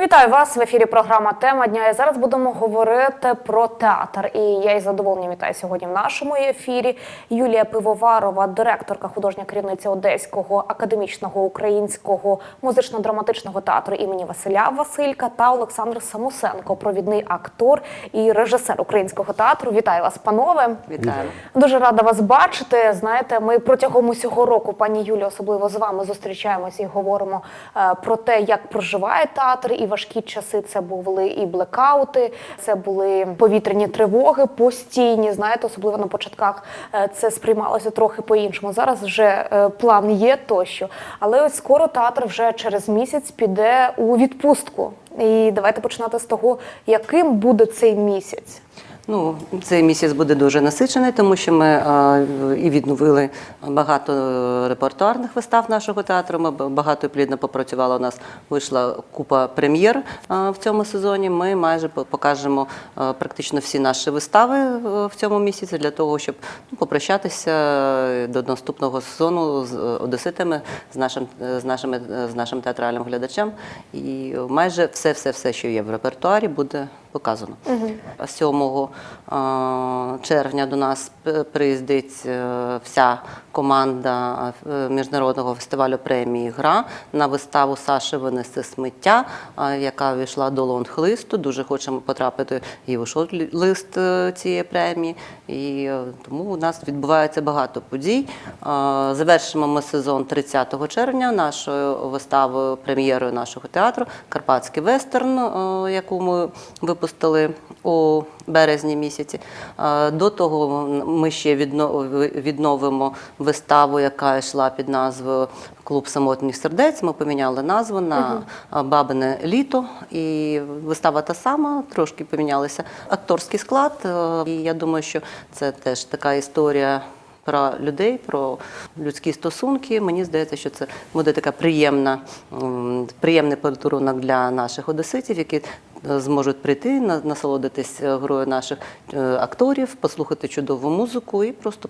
Вітаю вас в ефірі. Програма Тема дня. І зараз будемо говорити про театр. І я із задоволенням вітаю сьогодні в нашому ефірі Юлія Пивоварова, директорка, художня керівниця Одеського академічного українського музично-драматичного театру імені Василя Василька та Олександр Самусенко, провідний актор і режисер українського театру. Вітаю вас, панове. Вітаю. Дуже рада вас бачити. Знаєте, ми протягом усього року, пані Юлі, особливо з вами зустрічаємося і говоримо е, про те, як проживає театр. І важкі часи це були і блекаути, це були повітряні тривоги постійні. Знаєте, особливо на початках е, це сприймалося трохи по-іншому. Зараз вже е, план є тощо. Але ось скоро театр вже через місяць піде у відпустку. І давайте починати з того, яким буде цей місяць. Ну, цей місяць буде дуже насичений, тому що ми е, і відновили багато репертуарних вистав нашого театру. Ми багато плідно попрацювали. У нас вийшла купа прем'єр е, в цьому сезоні. Ми майже по- покажемо е, практично всі наші вистави е, в цьому місяці для того, щоб ну, попрощатися е, до наступного сезону з е, одеситами, з нашим е, з нашими е, з нашим театральним глядачем. І майже все, все, все, що є в репертуарі, буде показано. 7 е, червня до нас приїздить е, вся команда е, міжнародного фестивалю премії Гра на виставу Саші винесе сміття, яка війшла до лонг-листу. Дуже хочемо потрапити і шорт-лист е, цієї премії. І тому у нас відбувається багато подій. Завершимо ми сезон 30 червня нашою виставою, прем'єрою нашого театру Карпатський вестерн, яку ми випустили у березні місяці. Е, До того ми ще відно- відновимо виставу, яка йшла під назвою Клуб самотніх сердець. Ми поміняли назву на Бабине літо. І вистава та сама, трошки помінялися акторський склад. Е, І я думаю, що це теж така історія. Про людей, про людські стосунки. Мені здається, що це буде така приємна, приємний подарунок для наших одеситів, які е, зможуть прийти, на- насолодитись е, грою наших е, акторів, послухати чудову музику і просто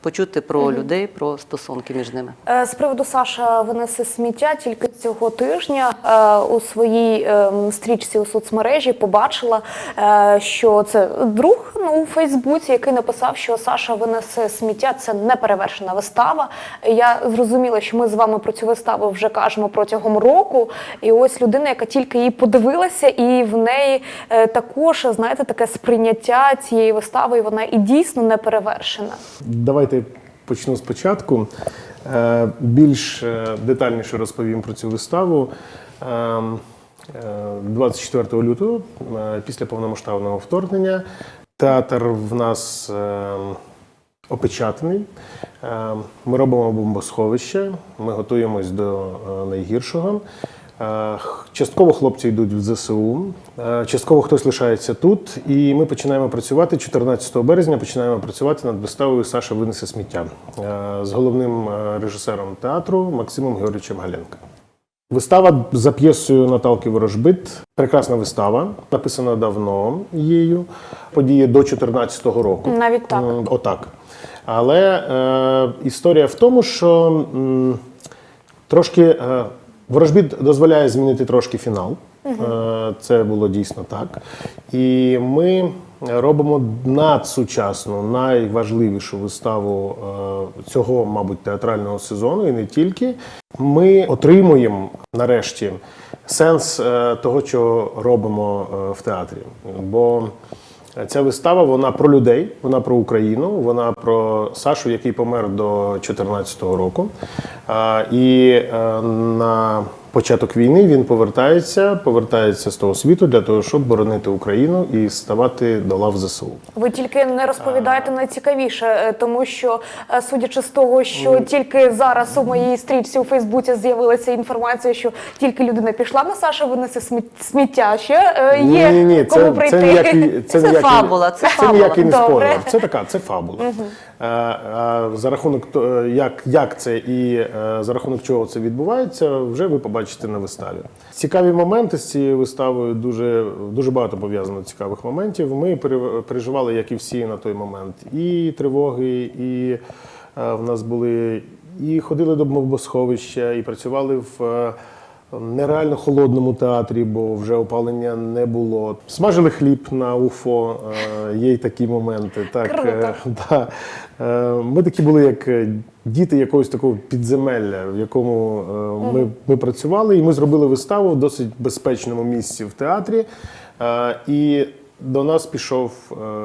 почути про людей, про стосунки між ними. Е, З приводу Саша винесе сміття тільки цього тижня е, у своїй ем, стрічці у соцмережі побачила, е, що це друг ну, у Фейсбуці, який написав, що Саша винесе сміття. Це неперевершена вистава. Я зрозуміла, що ми з вами про цю виставу вже кажемо протягом року. І ось людина, яка тільки її подивилася, і в неї е, також знаєте таке сприйняття цієї вистави, і вона і дійсно неперевершена. Давайте почну спочатку. Е, Більш е, детальніше розповім про цю виставу. Ем, е, 24 лютого, після повномасштабного вторгнення, театр в нас ем, опечатаний. Ем, Ми робимо бомбосховище, ми готуємось до найгіршого. Е, Частково хлопці йдуть в ЗСУ, е, частково хтось лишається тут, і ми починаємо працювати 14 березня. Починаємо працювати над виставою Саша винесе сміття е, з головним режисером театру Максимом Георгійовичем Галенко. Вистава за п'єсою Наталки Ворожбит. Прекрасна вистава, написана давно її. Події до 2014 року. Навіть так. Отак. Але е, історія в тому, що м, трошки е, ворожбіт дозволяє змінити трошки фінал. Е, це було дійсно так. І ми робимо надсучасну, найважливішу виставу е, цього, мабуть, театрального сезону, і не тільки. Ми отримуємо нарешті сенс е, того, що робимо в театрі. Бо Ця вистава вона про людей, вона про Україну, вона про Сашу, який помер до 2014 року. І е, на початок війни він повертається, повертається з того світу для того, щоб боронити Україну і ставати до лав ЗСУ. Ви тільки не розповідаєте найцікавіше, е, тому що, е, судячи з того, що тільки зараз у моїй стрічці у Фейсбуці з'явилася інформація, що тільки людина пішла на Саша винесе сміт- сміття. Ще е, є Ні-ні-ні, кому це, прийти. це, ніякий, це, Це ніякий, фабула, це це фабула. ніякий не спойлер. Це така, це фабула. Е, За рахунок то- як, як це і е, за рахунок чого це відбувається, вже ви побачите на виставі. Цікаві моменти з цією виставою дуже, дуже багато пов'язано цікавих моментів. Ми переживали, як і всі на той момент, і тривоги, і е, в нас були і ходили до бомбосховища, і працювали в. Нереально холодному театрі, бо вже опалення не було. Смажили хліб на УФО, е, є й такі моменти. Так, Круто. е, да. Е, Ми такі були як діти якогось такого підземелля, в якому ми, ми працювали, і ми зробили виставу в досить безпечному місці в театрі. І до нас пішов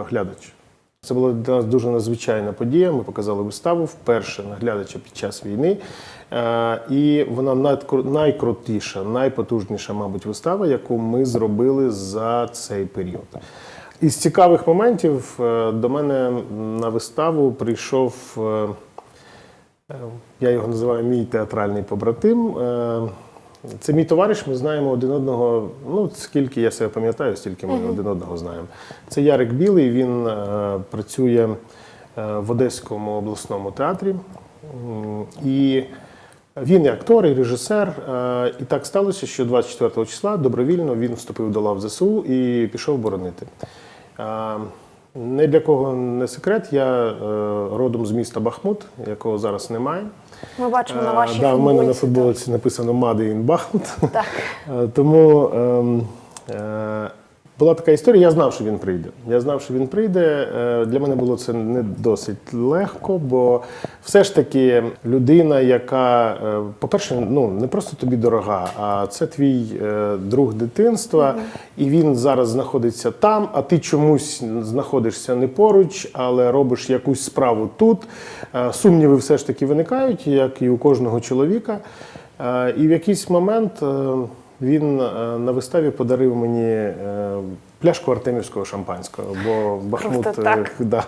глядач. Це була для нас дуже надзвичайна подія. Ми показали виставу вперше на глядача під час війни. Е, І вона найкрутіша, найпотужніша, мабуть, вистава, яку ми зробили за цей період. Із цікавих моментів е, до мене на виставу прийшов. е, Я його називаю мій театральний побратим. Це мій товариш, ми знаємо один одного. Ну, скільки я себе пам'ятаю, стільки ми один одного знаємо. Це Ярик Білий, він працює в Одеському обласному театрі. І він і актор, і режисер. Е, І так сталося, що 24 числа добровільно він вступив до лав ЗСУ і пішов боронити. Не для кого не секрет, я е, родом з міста Бахмут, якого зараз немає. Ми бачимо на Е, вашій да, в мене на футболці, написано in Бахмут. Так. Тому ем, була така історія. Я знав, що він прийде. Я знав, що він прийде. Е, Для мене було це не досить легко, бо все ж таки людина, яка, е, по-перше, ну не просто тобі дорога, а це твій е, друг дитинства, і він зараз знаходиться там, а ти чомусь знаходишся не поруч, але робиш якусь справу тут. Сумніви все ж таки виникають, як і у кожного чоловіка. І в якийсь момент він е, на виставі подарив мені е, пляшку артемівського шампанського, бо Бахмут, е, так. да,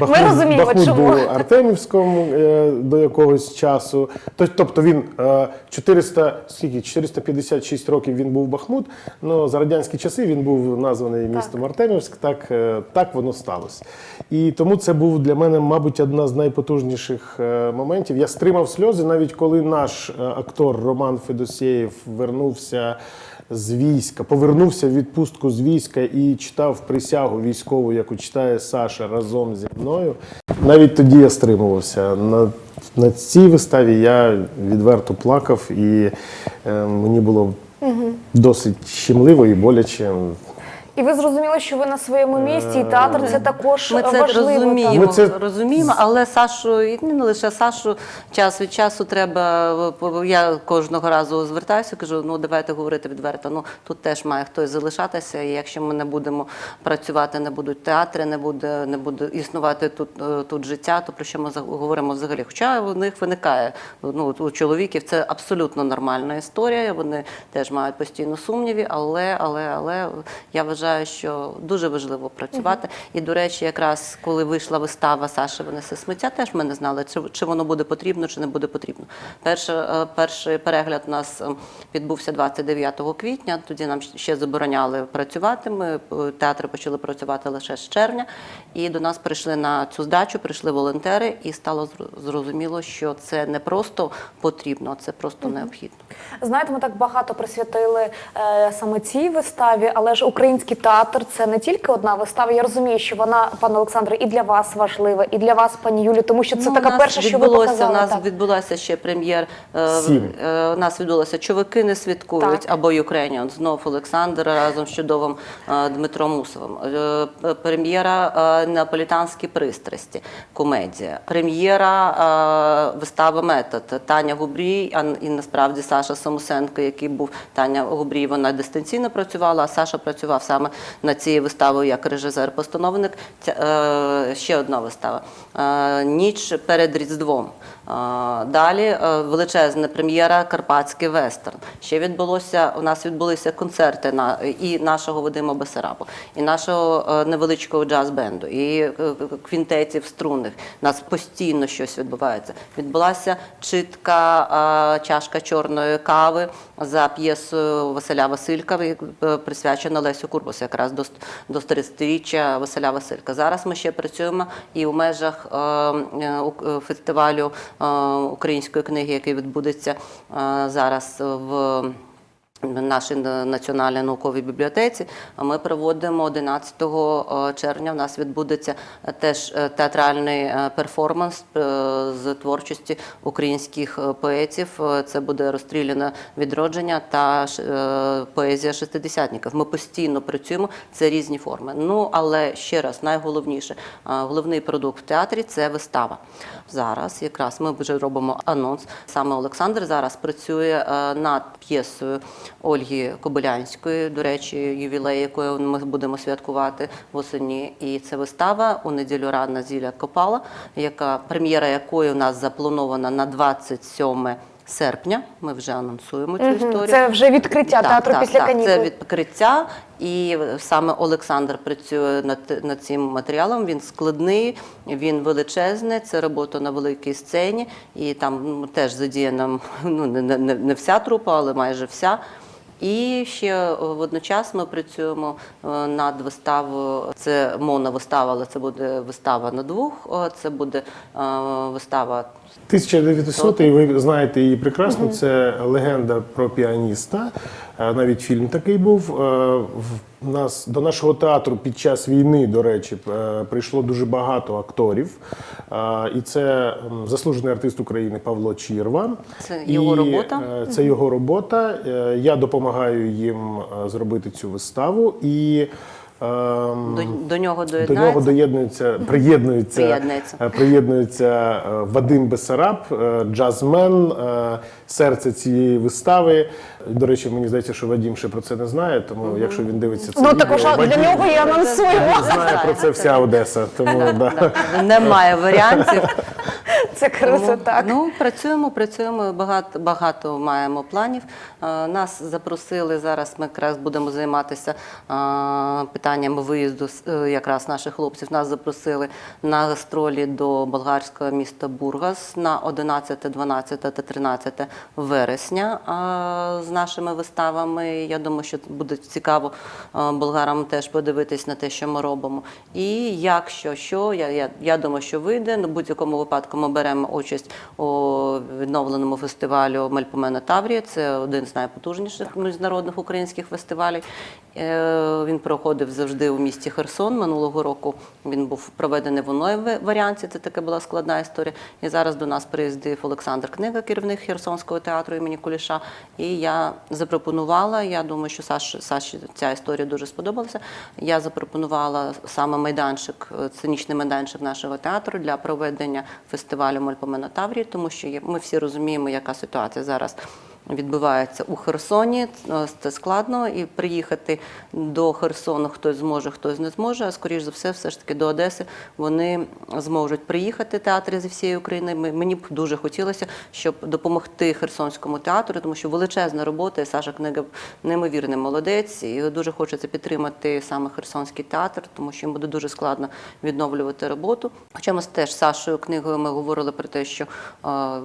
Бахмут, розуміємо, Бахмут чому. був артемівським е, до якогось часу. Тобто він е, 400, скільки, 456 років він був Бахмут, але за радянські часи він був названий містом Артемівськ, так, е, так воно сталося. І тому це був для мене, мабуть, одна з найпотужніших е, моментів. Я стримав сльози, навіть коли наш е, актор Роман Федосєєв вернувся з війська, повернувся в відпустку з війська і читав присягу військову, яку читає Саша разом зі мною. Навіть тоді я стримувався. На, на цій виставі я відверто плакав, і е, мені було досить щемливо і боляче. І ви зрозуміли, що ви на своєму місці, і театр це також Ми це важливо. розуміємо, Ми це- розуміємо, але Сашу, і не лише Сашу, час від часу треба. е, Я кожного разу звертаюся, кажу, ну давайте говорити відверто. Ну тут теж має хтось залишатися. І якщо ми не будемо працювати, не будуть театри, не буде, не буде існувати тут, е, тут життя, то про що ми говоримо взагалі? Хоча у них виникає ну у чоловіків це абсолютно нормальна історія. Вони теж мають постійно сумніви, але, але, але я вважаю, що дуже важливо працювати. І до речі, якраз коли вийшла вистава Саша винесе сміття, теж ми не знали, чи, чи воно буде потрібно, чи не буде потрібно. Перший, е, перший перегляд у нас е, відбувся 29 квітня. Тоді нам ще забороняли працювати. Ми е, театри почали працювати лише з червня. І до нас прийшли на цю здачу, прийшли волонтери, і стало зрозуміло, що це не просто потрібно, а це просто необхідно. Знаєте, ми так багато присвятили е, саме цій виставі, але ж український театр це не тільки одна вистава. Я розумію, що вона, пане Олександре, і для вас важлива, і для вас, пані Юлі, тому що це Ну, така перша, що ви відбулося, показали. У нас так. відбулася ще прем'єр. е, е, У нас відбулося Човики не святкують Так. або Ukrainian. Знов Олександр разом з чудовим е, Дмитром Усовим. Е, Прем'єра е, Неаполітанські пристрасті, комедія. Прем'єра е, вистава Метод Таня Губрій, а і насправді Саша Самосенко, який був Таня Губрій, вона дистанційно працювала, а Саша працював саме над цією виставою як режисер-постановник. Е, ще одна вистава. Е, Ніч перед Різдвом. Далі е, величезна прем'єра Карпатський вестерн. Ще відбулося у нас відбулися концерти на і нашого Вадима Бесарабу, і нашого е, невеличкого джаз-бенду, і е, квінтетів струнних. У нас постійно щось відбувається. Відбулася читка е, чашка чорної кави за п'єсою Василя Василька, присвячена Лесю Курбасу, якраз до, до 30-річчя Василя Василька. Зараз ми ще працюємо і у межах фестивалю української книги, який відбудеться е, зараз в. нашій національній науковій бібліотеці. Ми проводимо 11 червня. У нас відбудеться е, теж е, театральний е, перформанс е, з творчості українських е, поетів. Е, Це буде розстріляне відродження та е, поезія шестидесятників. Ми постійно працюємо. Це різні форми. Ну але ще раз, найголовніше, е, головний продукт в театрі це вистава. Зараз якраз ми вже робимо анонс. Саме Олександр зараз працює е, над п'єсою Ольги Кобилянської, до речі, ювілей, якою ми будемо святкувати восені. І це вистава у неділю рана зілля Копала, яка прем'єра якої у нас запланована на 27 серпня. Ми вже анонсуємо цю історію. Це вже відкриття Так, театру так, після так, канікул. Це відкриття, і саме Олександр працює над, над цим матеріалом. Він складний, він величезний. Це робота на великій сцені, і там ну, теж задіяна ну, не, не не вся трупа, але майже вся. І ще е, водночас ми працюємо е, над виставою. Це моновистава, але це буде вистава на двох. Е, Це буде вистава 1900 і ви знаєте її прекрасно. Це легенда про піаніста. Навіть фільм такий був. Е, В нас до нашого театру під час війни, до речі, е, прийшло дуже багато акторів. Е, І це заслужений артист України Павло Чірва. Це його І, робота? Це його робота. Я допомагаю їм зробити цю виставу і. Ем, до, до нього до нього доєднується, приєднується, Приєднується. е, приєднується е, Вадим Бесараб, е, джазмен, серце цієї вистави. До речі, мені здається, що Вадим ще про це не знає, тому якщо він дивиться це Ну відео, також для нього і анонсуємо. знає про це вся Одеса. Тому. Да, Немає варіантів. Це круто, так. Ну, працюємо, працюємо, багато, багато маємо планів. Е, Нас запросили зараз. Ми якраз будемо займатися е, питаннями виїзду е, якраз наших хлопців. Нас запросили на гастролі до болгарського міста Бургас на 11, 12 та 13 вересня з нашими виставами. Я думаю, що буде цікаво болгарам теж подивитись на те, що ми робимо. І якщо що, я, я, я думаю, що вийде. На будь-якому випадку ми беремо участь у відновленому фестивалю Мельпомена Таврія. Це один з найпотужніших міжнародних українських фестивалів. Е, Він проходив завжди у місті Херсон. Минулого року він був проведений в онлайн варіанті. Це така була складна історія. І зараз до нас приїздив Олександр Книга, керівник Херсонського театру імені Куліша. І я запропонувала. Я думаю, що Саш, Саші ця історія дуже сподобалася. Я запропонувала саме майданчик, е, сценічний майданчик нашого театру для проведення фестивалю Мальпомена Таврії, тому що ми всі розуміємо, яка ситуація зараз. Відбувається у Херсоні, Е, це складно, і приїхати до Херсону хтось зможе, хтось не зможе. А скоріш за все, все ж таки до Одеси вони зможуть приїхати театри зі всієї України. Мені б дуже хотілося, щоб допомогти Херсонському театру, тому що величезна робота. І Саша Книга неймовірний молодець, і дуже хочеться підтримати саме Херсонський театр, тому що їм буде дуже складно відновлювати роботу. Хоча ми теж з Сашою книгою ми говорили про те, що е,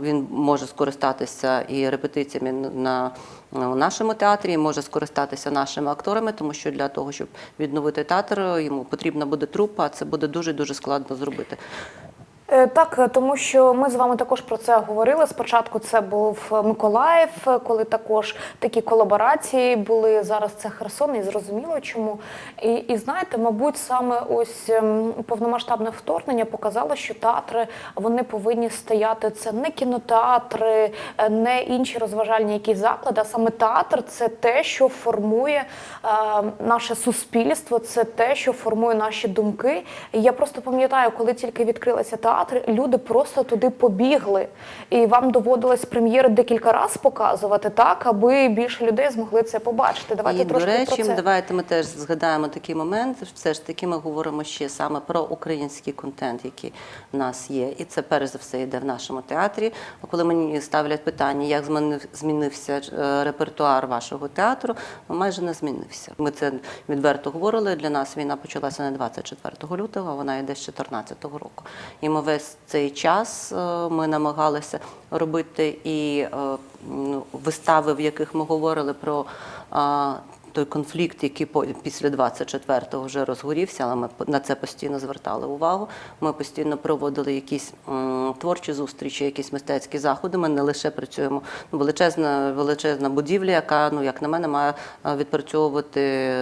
він може скористатися і репетиціями на у нашому театрі, може скористатися нашими акторами, тому що для того, щоб відновити театр, йому потрібна буде трупа, а це буде дуже дуже складно зробити. Е, Так, тому що ми з вами також про це говорили. Спочатку це був Миколаїв, коли також такі колаборації були. Зараз це Херсон, і зрозуміло чому. І, і знаєте, мабуть, саме ось ем, повномасштабне вторгнення показало, що театри вони повинні стояти. Це не кінотеатри, е, не інші розважальні якісь заклади. А саме театр це те, що формує е, наше суспільство, це те, що формує наші думки. І я просто пам'ятаю, коли тільки відкрилися театри, люди просто туди побігли. І вам доводилось прем'єри декілька разів показувати, так, аби більше людей змогли це побачити. Давайте і, до речі, про це. давайте ми теж згадаємо такий момент. Все ж таки, ми говоримо ще саме про український контент, який в нас є. І це перш за все йде в нашому театрі. Коли мені ставлять питання, як змінився е, репертуар вашого театру, майже не змінився. Ми це відверто говорили. Для нас війна почалася не 24 лютого, а вона йде з 2014 року. І ми весь цей час е, ми намагалися робити і е, ну, вистави, в яких ми говорили про. е, той конфлікт, який після 24-го вже розгорівся, але ми на це постійно звертали увагу. Ми постійно проводили якісь творчі зустрічі, якісь мистецькі заходи. Ми не лише працюємо. Ну, величезна, величезна будівля, яка, ну як на мене, має відпрацьовувати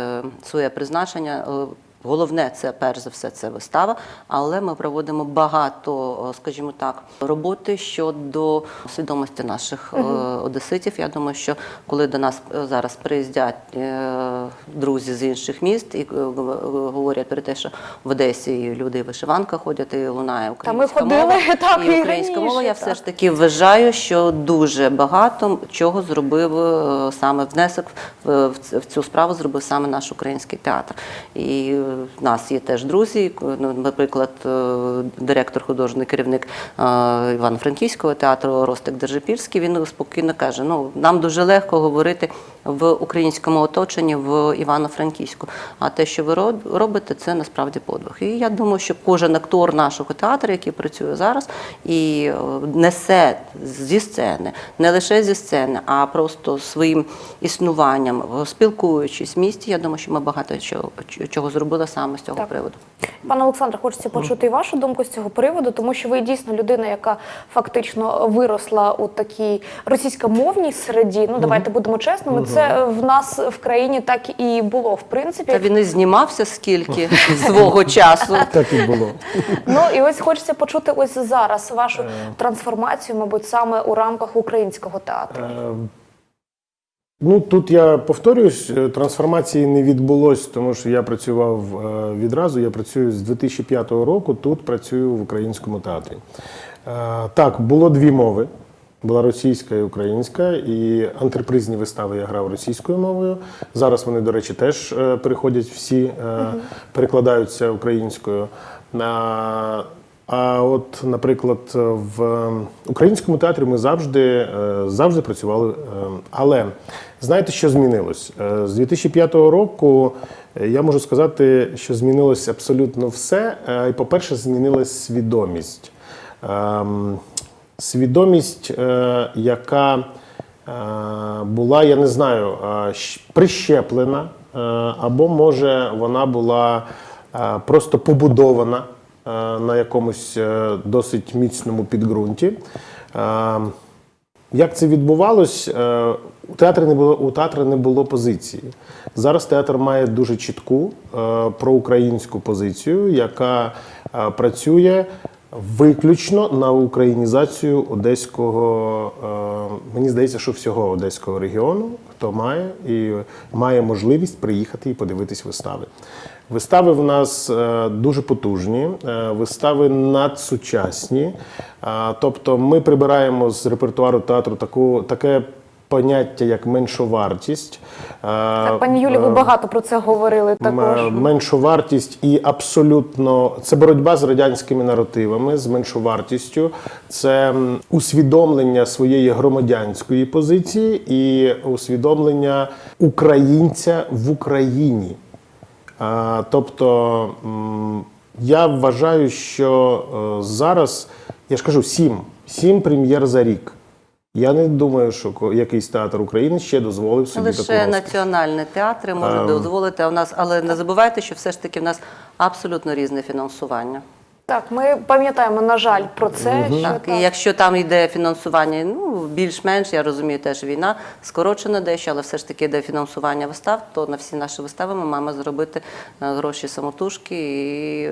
своє призначення. Е, Головне, це перш за все це вистава, але ми проводимо багато, скажімо так, роботи щодо свідомості наших е, одеситів. Я думаю, що коли до нас е, зараз приїздять е, друзі з інших міст і е, говорять про те, що в Одесі люди в вишиванках ходять і лунає Та ми українська ходили, мова, так, і українська мова. Я так. все ж таки вважаю, що дуже багато чого зробив е, саме внесок в, цю справу зробив саме наш український театр. І е, в нас є теж друзі. ну, Наприклад, е, директор, художній керівник е, Івано-Франківського театру Ростик Держипільський. Він спокійно каже: ну нам дуже легко говорити в українському оточенні в Івано-Франківську. А те, що ви робите, це насправді подвиг. І я думаю, що кожен актор нашого театру, який працює зараз, і е, несе зі сцени, не лише зі сцени, а просто своїм існуванням, спілкуючись в місті. Я думаю, що ми багато чого, чого зробили саме з цього Так. приводу. Пане Олександре, хочеться почути і вашу думку з цього приводу, тому що ви дійсно людина, яка фактично виросла у такій російськомовній середі. Ну давайте будемо чесними. Це в нас в країні так і було в принципі. Та він і знімався скільки свого часу. Так і було. Ну і ось хочеться почути ось зараз вашу трансформацію, мабуть, саме у рамках українського театру. Ну тут я повторююсь, е, трансформації не відбулось, тому що я працював е, відразу. Я працюю з 2005 року. Тут працюю в українському театрі. Е, Так, було дві мови. Була російська і українська, і антрепризні вистави я грав російською мовою. Зараз вони, до речі, теж переходять всі, перекладаються українською. А, от, наприклад, в українському театрі ми завжди, е, завжди працювали. е, Але знаєте, що змінилось? Е, З 2005 року я можу сказати, що змінилось абсолютно все. І, по-перше, змінилась свідомість. Ем, Свідомість, яка була, я не знаю, прищеплена, або може вона була просто побудована на якомусь е, досить міцному підґрунті. Е, Як це відбувалось? Е, У театрі не було у театрі не було позиції. Зараз театр має дуже чітку е, проукраїнську позицію, яка е, працює виключно на українізацію одеського. е, Мені здається, що всього одеського регіону, хто має і має можливість приїхати і подивитись вистави. Вистави в нас е, дуже потужні, е, вистави надсучасні. Тобто ми прибираємо з репертуару театру таку, таке поняття, як меншовартість. Е, Так, пані Юлі, ви е, багато про це говорили також. М- Меншовартість і абсолютно це боротьба з радянськими наративами, з меншовартістю, це усвідомлення своєї громадянської позиції і усвідомлення українця в Україні. Тобто я вважаю, що е, зараз, я ж кажу, сім, сім прем'єр за рік. Я не думаю, що якийсь театр України ще дозволив собі Лише таку національні театри можуть Ем. дозволити. А у нас, але не забувайте, що все ж таки в нас абсолютно різне фінансування. Так, ми пам'ятаємо, на жаль, про це. Що Так, і якщо там йде фінансування, ну більш-менш, я розумію, теж війна скорочена дещо, але все ж таки йде фінансування вистав, то на всі наші вистави ми маємо зробити е, гроші самотужки. І...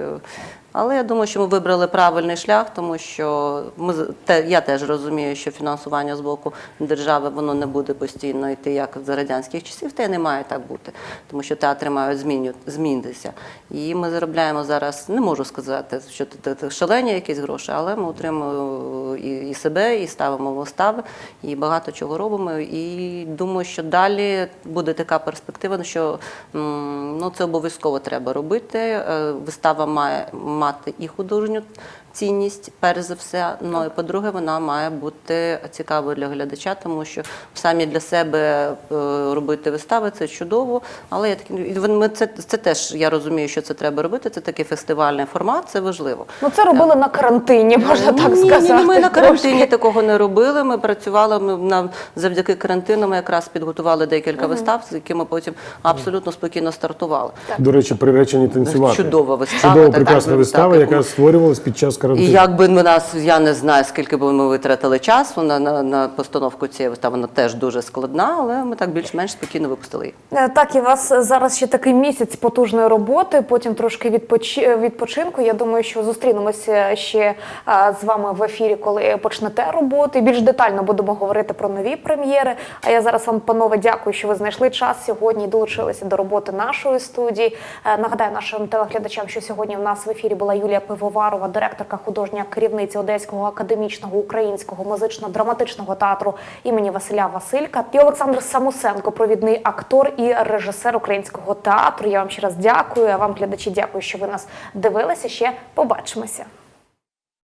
Але я думаю, що ми вибрали правильний шлях, тому що ми з- те, я теж розумію, що фінансування з боку держави воно не буде постійно йти як за радянських часів, та й не має так бути, тому що театри мають зміню- змінитися. І ми заробляємо зараз, не можу сказати, що це це шалені якісь гроші, але ми отримуємо і, і себе, і ставимо вистави, і багато чого робимо. І думаю, що далі буде така перспектива, що ну, це обов'язково треба робити. Е, Вистава має мати і художню цінність, перш за все. Ну і по-друге, вона має бути цікавою для глядача, тому що самі для себе е, робити вистави це чудово. Але я такі це, це теж я розумію, що це треба робити. Це такий фестивальний формат, це важливо. Ну це робили на карантині, можна так ні, сказати. Ні, ми на карантині трошки. такого не робили. Ми працювали ми на завдяки карантину. Ми якраз підготували декілька вистав, з якими потім абсолютно спокійно стартували. До речі, приречені танцювати. Чудова вистава, Чудова, прекрасна так, вистава, так, яка створювалась під час карантину. І якби ми нас, я не знаю, скільки би ми витратили часу на, на, на постановку цієї вистави, вона теж дуже складна, але ми так більш-менш спокійно випустили її. Е, Так, і у вас зараз ще такий місяць потужної роботи, потім трошки відпочи- відпочинку. Я думаю, що зустрінемося ще е, з вами в ефірі, коли почнете роботу. І більш детально будемо говорити про нові прем'єри. А я зараз вам, панове, дякую, що ви знайшли час сьогодні і долучилися до роботи нашої студії. Е, Нагадаю нашим телеглядачам, що сьогодні в нас в ефірі була Юлія Пивоварова, директорка художня керівниця Одеського академічного українського музично-драматичного театру імені Василя Василька і Олександр Самусенко, провідний актор і режисер українського театру. Я вам ще раз дякую. А вам, глядачі, дякую, що ви нас дивилися. Ще побачимося.